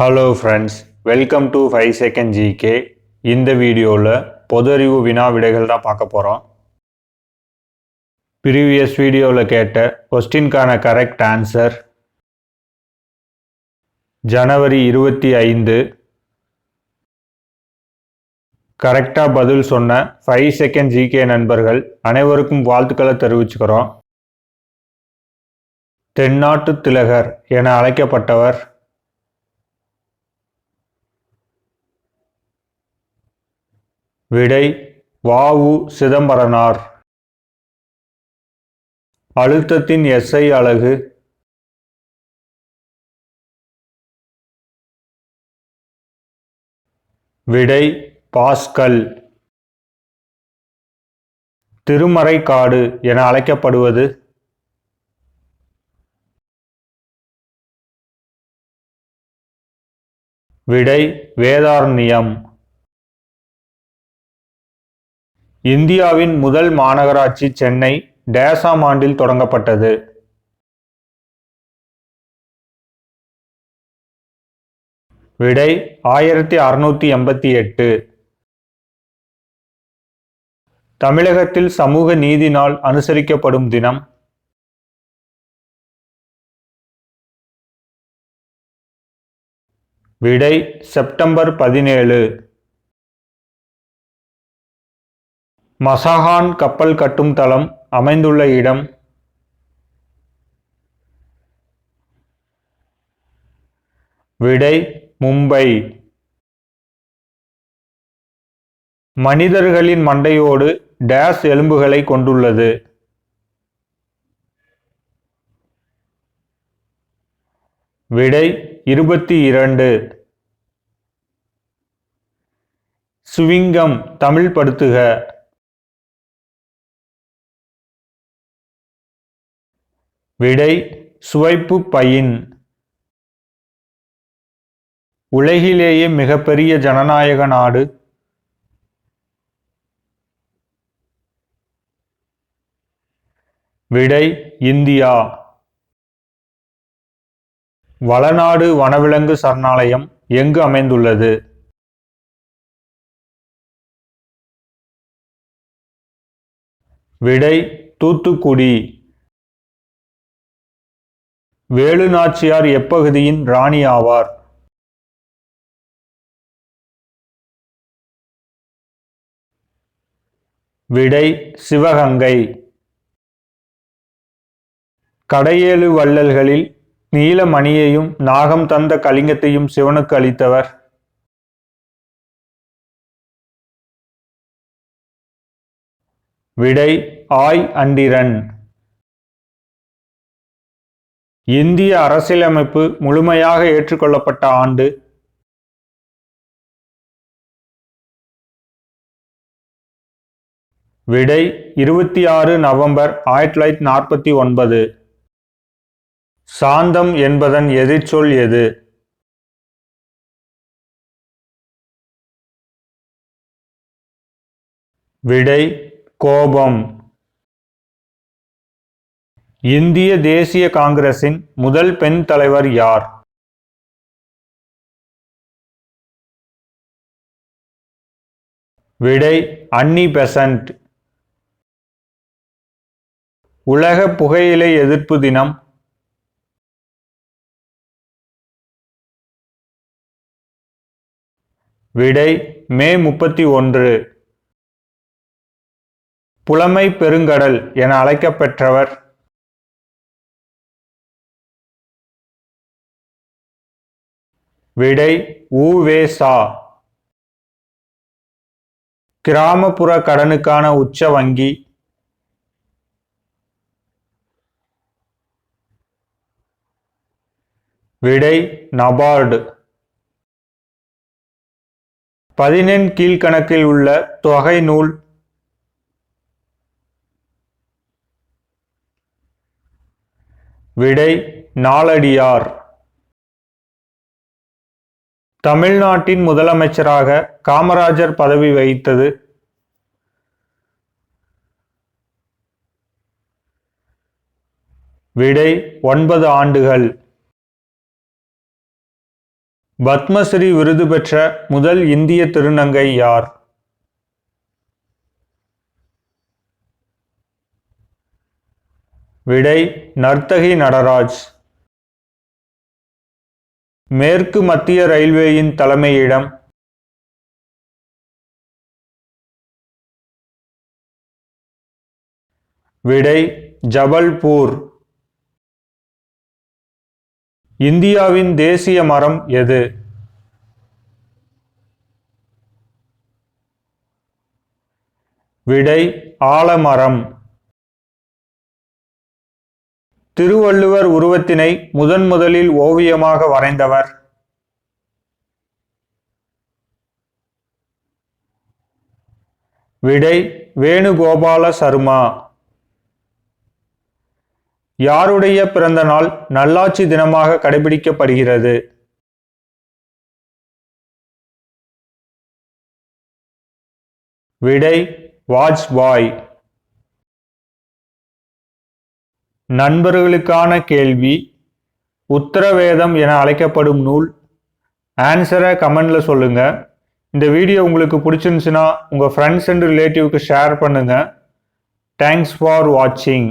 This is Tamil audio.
Hello friends welcome to five second GK இந்த வீடியோவில் பொதறிவு வினா விடைகள் தான் பார்க்க போகிறோம் ப்ரீவியஸ் வீடியோவில் கேட்ட கொஸ்டின்கான கரெக்ட் ஆன்சர் ஜனவரி இருபத்தி ஐந்து. கரெக்டாக பதில் சொன்ன ஃபைவ் செகண்ட் ஜிகே நண்பர்கள் அனைவருக்கும் வாழ்த்துக்களை தெரிவிச்சுக்கிறோம். தென்னாட்டு திலகர் என அழைக்கப்பட்டவர் விடை வாவு சிதம்பரனார். அழுத்தத்தின் எஸ்ஐ அலகு விடை பாஸ்கல். திருமறைக்காடு என அழைக்கப்படுவது. விடை வேதாரண்யம். இந்தியாவின் முதல் மாநகராட்சி சென்னை டேசாம் ஆண்டில் தொடங்கப்பட்டது. விடை ஆயிரத்தி அறுநூத்தி எண்பத்தி எட்டு. தமிழகத்தில் சமூக நீதி நாள் அனுசரிக்கப்படும் தினம். விடை செப்டம்பர் பதினேழு. மசஹான் கப்பல் கட்டும் தளம் அமைந்துள்ள இடம். விடை மும்பை. மனிதர்களின் மண்டையோடு டேஸ் எலும்புகளை கொண்டுள்ளது. விடை இருபத்தி இரண்டு. சுவிங்கம் தமிழ் படுத்துக விடை சுவைப்பு பையின். உலகிலேயே மிகப்பெரிய ஜனநாயக நாடு. விடை இந்தியா. வளநாடு வனவிலங்கு சரணாலயம் எங்கு அமைந்துள்ளது? விடை தூத்துக்குடி. வேலு நாச்சியார் எப்பகுதியின் ராணி ஆவார்? விடை சிவகங்கை. கடையேழு வள்ளல்களில் நீலமணியையும் நாகம் தந்த கலிங்கத்தையும் சிவனுக்கு அளித்தவர். விடை ஆய் அண்டிரன். இந்திய அரசியலமைப்பு முழுமையாக ஏற்றுக்கொள்ளப்பட்ட ஆண்டு விடை இருபத்தி ஆறு நவம்பர் ஆயிரத்தி தொள்ளாயிரத்தி நாற்பத்தி ஒன்பது. சாந்தம் என்பதன் எதிர்ச்சொல் எது? விடை கோபம். இந்திய தேசிய காங்கிரசின் முதல் பெண் தலைவர் யார்? விடை அன்னி பெசன்ட். உலக புகையிலை எதிர்ப்பு தினம். விடை மே முப்பத்தி ஒன்று. புலமை பெருங்கடல் என அழைக்கப்பெற்றவர் விடை ஊவேசா. கிராமப்புற கடனுக்கான உச்ச வங்கி. விடை நபார்டு. பதினெண் கீழ்கணக்கில் உள்ள தொகை நூல். விடை நாலடியார் தமிழ்நாட்டின் முதலமைச்சராக காமராஜர் பதவி வகித்தது. விடை ஒன்பது ஆண்டுகள். பத்மஸ்ரீ விருது பெற்ற முதல் இந்திய திருநங்கை யார்? விடை நர்த்தகி நடராஜ். மேற்கு மத்திய ரயில்வேயின் தலைமையிடம் விடை ஜபல்பூர். இந்தியாவின் தேசிய மரம் எது? விடை ஆலமரம். திருவள்ளுவர் உருவத்தினை முதன் முதலில் ஓவியமாக வரைந்தவர். விடை வேணுகோபால சர்மா. யாருடைய பிறந்த நாள் நல்லாட்சி தினமாக கடைபிடிக்கப்படுகிறது? விடை வாஜ்பாய். நண்பர்களுக்கான கேள்வி உத்தரவேதம் என அழைக்கப்படும் நூல் ஆன்சரை கமெண்டில் சொல்லுங்கள் இந்த வீடியோ உங்களுக்கு பிடிச்சிருந்துச்சுன்னா உங்கள் ஃப்ரெண்ட்ஸ் அண்ட் ரிலேட்டிவ்க்கு ஷேர் பண்ணுங்கள் தேங்க்ஸ் ஃபார் வாட்சிங்